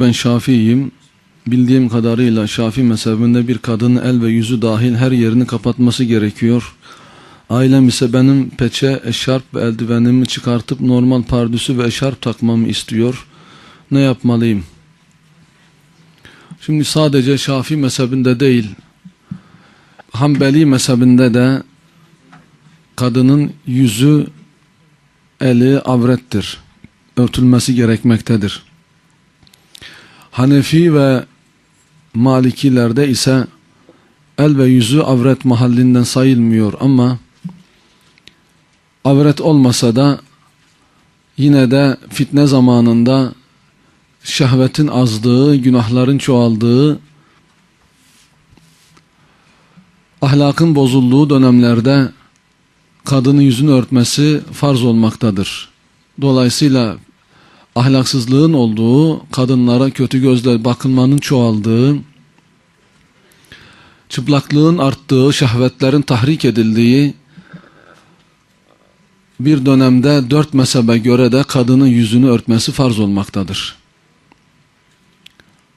Ben Şafiiyim. Bildiğim kadarıyla Şafi mezhebinde bir kadının el ve yüzü dahil her yerini kapatması gerekiyor. Ailem ise benim peçe, eşarp ve eldivenimi çıkartıp normal pardüsü ve eşarp takmamı istiyor. Ne yapmalıyım? Şimdi sadece Şafi mezhebinde değil, Hanbeli mezhebinde de kadının yüzü, eli avrettir. Örtülmesi gerekmektedir. Hanefi ve Malikilerde ise el ve yüzü avret mahallinden sayılmıyor ama avret olmasa da yine de fitne zamanında şehvetin azdığı, günahların çoğaldığı, ahlakın bozulduğu dönemlerde kadının yüzünü örtmesi farz olmaktadır. Dolayısıyla ahlaksızlığın olduğu, kadınlara kötü gözle bakılmanın çoğaldığı, çıplaklığın arttığı, şehvetlerin tahrik edildiği bir dönemde dört mezhebe göre de kadının yüzünü örtmesi farz olmaktadır.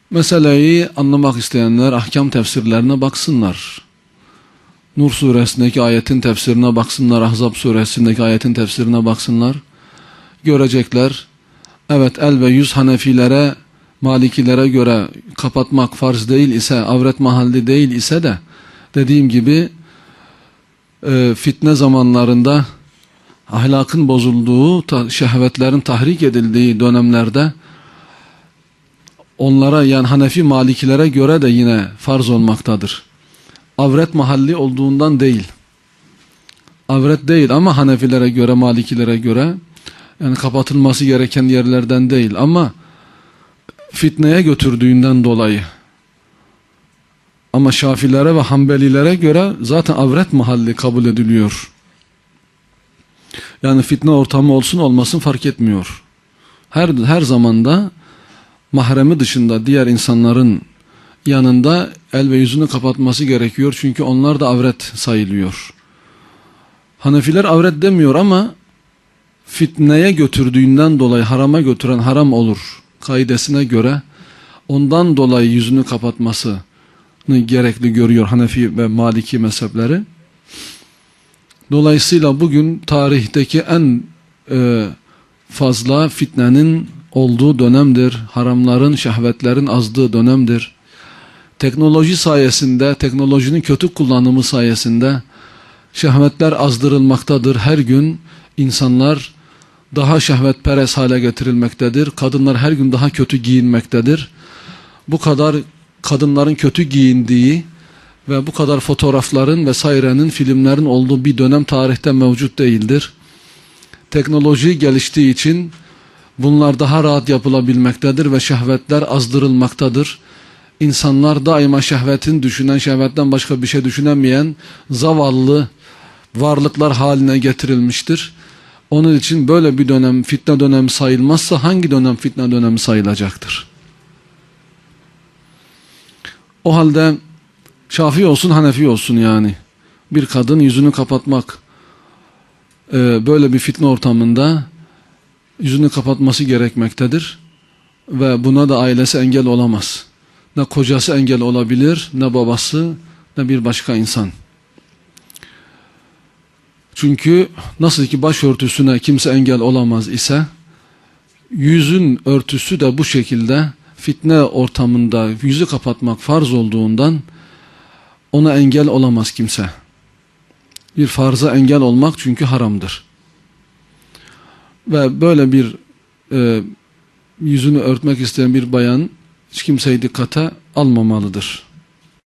Meseleyi anlamak isteyenler ahkam tefsirlerine baksınlar. Nur suresindeki ayetin tefsirine baksınlar, Ahzab suresindeki ayetin tefsirine baksınlar. Görecekler, evet el ve yüz Hanefilere, Malikilere göre kapatmak farz değil ise, avret mahalli değil ise de, dediğim gibi e, fitne zamanlarında ahlakın bozulduğu, şehvetlerin tahrik edildiği dönemlerde onlara yani Hanefi Malikilere göre de yine farz olmaktadır. Avret mahalli olduğundan değil. Avret değil ama Hanefilere göre, Malikilere göre yani kapatılması gereken yerlerden değil ama fitneye götürdüğünden dolayı. Ama Şafilere ve Hanbelilere göre zaten avret mahalli kabul ediliyor. Yani fitne ortamı olsun olmasın fark etmiyor. Her her zamanda mahremi dışında diğer insanların yanında el ve yüzünü kapatması gerekiyor. Çünkü onlar da avret sayılıyor. Hanefiler avret demiyor ama fitneye götürdüğünden dolayı harama götüren haram olur kaidesine göre ondan dolayı yüzünü kapatmasını gerekli görüyor Hanefi ve Maliki mezhepleri. Dolayısıyla bugün tarihteki en e, fazla fitnenin olduğu dönemdir. Haramların, şehvetlerin azdığı dönemdir. Teknoloji sayesinde, teknolojinin kötü kullanımı sayesinde şehvetler azdırılmaktadır. Her gün insanlar daha şehvetperest hale getirilmektedir. Kadınlar her gün daha kötü giyinmektedir. Bu kadar kadınların kötü giyindiği ve bu kadar fotoğrafların vesairenin, filmlerin olduğu bir dönem tarihte mevcut değildir. Teknoloji geliştiği için bunlar daha rahat yapılabilmektedir ve şehvetler azdırılmaktadır. İnsanlar daima şehvetin düşünen, şehvetten başka bir şey düşünemeyen zavallı varlıklar haline getirilmiştir. Onun için böyle bir dönem fitne dönemi sayılmazsa hangi dönem fitne dönemi sayılacaktır? O halde Şafi olsun Hanefi olsun yani bir kadın yüzünü kapatmak e, böyle bir fitne ortamında yüzünü kapatması gerekmektedir ve buna da ailesi engel olamaz. Ne kocası engel olabilir ne babası ne bir başka insan. Çünkü nasıl ki başörtüsüne kimse engel olamaz ise yüzün örtüsü de bu şekilde fitne ortamında yüzü kapatmak farz olduğundan ona engel olamaz kimse. Bir farza engel olmak çünkü haramdır. Ve böyle bir e, yüzünü örtmek isteyen bir bayan hiç kimseyi dikkate almamalıdır.